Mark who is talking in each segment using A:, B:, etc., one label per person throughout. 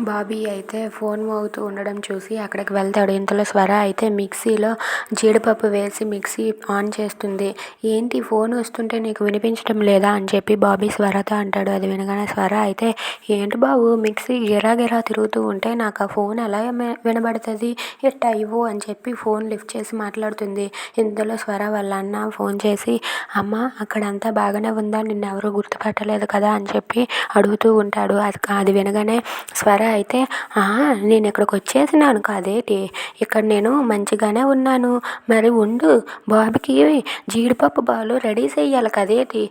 A: బాబీ అయితే ఫోన్ మోగుతూ ఉండడం చూసి అక్కడికి వెళ్తాడు. ఇంతలో స్వర అయితే మిక్సీలో జీడిపప్పు వేసి మిక్సీ ఆన్ చేస్తుంది. ఏంటి ఫోన్ వస్తుంటే నీకు వినిపించడం లేదా? అని చెప్పి బాబీ స్వరతో అంటాడు. అది వినగానే స్వర అయితే ఏంటి బాబు మిక్సీ గిరాగిరా తిరుగుతూ ఉంటే నాకు ఆ ఫోన్ ఎలా వినబడుతుంది? ఎట్టా ఇవ్వు? అని చెప్పి ఫోన్ లిఫ్ట్ చేసి మాట్లాడుతుంది. ఇంతలో స్వర వాళ్ళ అన్న ఫోన్ చేసి అమ్మ అక్కడంతా బాగానే ఉందా? నిన్ను ఎవరు గుర్తుపట్టలేదు కదా? అని చెప్పి అడుగుతూ ఉంటాడు. అది అది వినగానే స్వర అయితే నేను ఇక్కడికి వచ్చేసినాను కాదేటి ఇక్కడ నేను మంచిగానే ఉన్నాను. మరి ఉండు బాబుకి జీడిపప్పు బాలు రెడీ చేయాలి కదేటి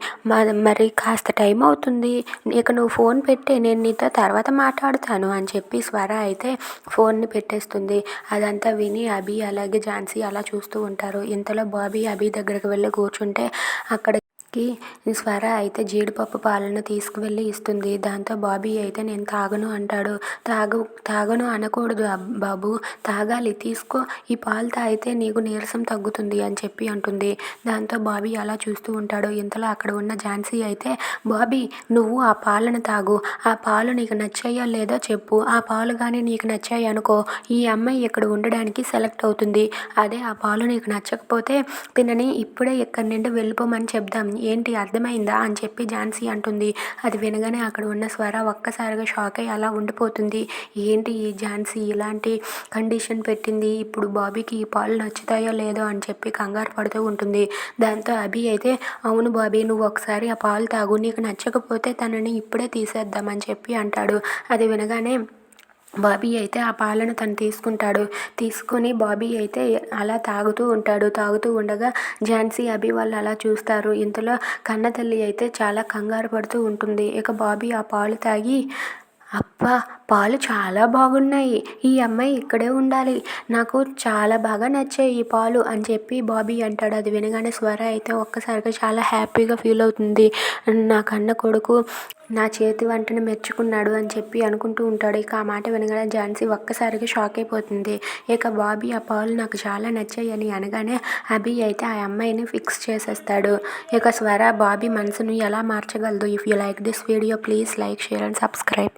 A: మరి కాస్త టైం అవుతుంది. ఇక నువ్వు ఫోన్ పెట్టి నేను నీతో తర్వాత మాట్లాడుతాను అని చెప్పి స్వర అయితే ఫోన్ని పెట్టేస్తుంది. అదంతా విని అభి అలాగే ఝాన్సీ అలా చూస్తూ ఉంటారు. ఇంతలో బాబీ అభి దగ్గరికి వెళ్ళి కూర్చుంటే అక్కడ కి స్వర అయితే జీడిపప్పు పాలను తీసుకువెళ్ళి ఇస్తుంది. దాంతో బాబీ అయితే నేను తాగను అంటాడు. తాగు తాగను అనకూడదు బాబు. తాగాలి. తీసుకో. ఈ పాలు తాగితే నీకు నీరసం తగ్గుతుంది అని చెప్పి అంటుంది. దాంతో బాబీ అలా చూస్తూ ఉంటాడు. ఇంతలో అక్కడ ఉన్న ఝాన్సీ అయితే బాబీ నువ్వు ఆ పాలను తాగు. ఆ పాలు నీకు నచ్చాయో లేదో చెప్పు. ఆ పాలు కానీ నీకు నచ్చాయి అనుకో. ఈ అమ్మాయి ఇక్కడ ఉండడానికి సెలెక్ట్ అవుతుంది. అదే ఆ పాలు నీకు నచ్చకపోతే తినని ఇప్పుడే ఇక్కడి నుండి వెళ్ళిపోమని చెప్దాం. ఏంటి అర్థమైందా అని చెప్పి ఝాన్సీ అంటుంది. అది వినగానే అక్కడ ఉన్న స్వర ఒక్కసారిగా షాక్ అయ్యి అలా ఉండిపోతుంది. ఏంటి ఈ ఝాన్సీ ఇలాంటి కండిషన్ పెట్టింది? ఇప్పుడు బాబీకి ఈ పాలు నచ్చుతాయో లేదో అని చెప్పి కంగారు పడుతూ ఉంటుంది. దాంతో అభి అయితే అవును బాబీ నువ్వు ఒకసారి ఆ పాలు తాగు నీకు నచ్చకపోతే తనని ఇప్పుడే తీసేద్దామని చెప్పి అంటాడు. అది వినగానే బాబీ అయితే ఆ పాలను తను తీసుకుంటాడు. తీసుకొని బాబీ అయితే అలా తాగుతూ ఉంటాడు. తాగుతూ ఉండగా ఝాన్సీ అభి వాళ్ళు అలా చూస్తారు. ఇంతలో కన్నతల్లి అయితే చాలా కంగారు పడుతూ ఉంటుంది. ఇక బాబీ ఆ పాలు తాగి అబ్బా పాలు చాలా బాగున్నాయి. ఈ అమ్మాయి ఇక్కడే ఉండాలి. నాకు చాలా బాగా నచ్చాయి ఈ పాలు అని చెప్పి బాబీ అంటాడు. అది వినగానే స్వర అయితే ఒక్కసారిగా చాలా హ్యాపీగా ఫీల్ అవుతుంది. నా కన్న కొడుకు నా చేతి వంటను మెచ్చుకున్నాడు అని చెప్పి అనుకుంటూ ఉంటాడు. ఇక ఆ మాట వినగానే ఝాన్సీ ఒక్కసారిగా షాక్ అయిపోతుంది. ఇక బాబీ ఆ పాలు నాకు చాలా నచ్చాయి అని అనగానే అభి అయితే ఆ అమ్మాయిని ఫిక్స్ చేసేస్తాడు. ఇక స్వర బాబీ మనసును ఎలా మార్చగలదు? If you like this video please like share and subscribe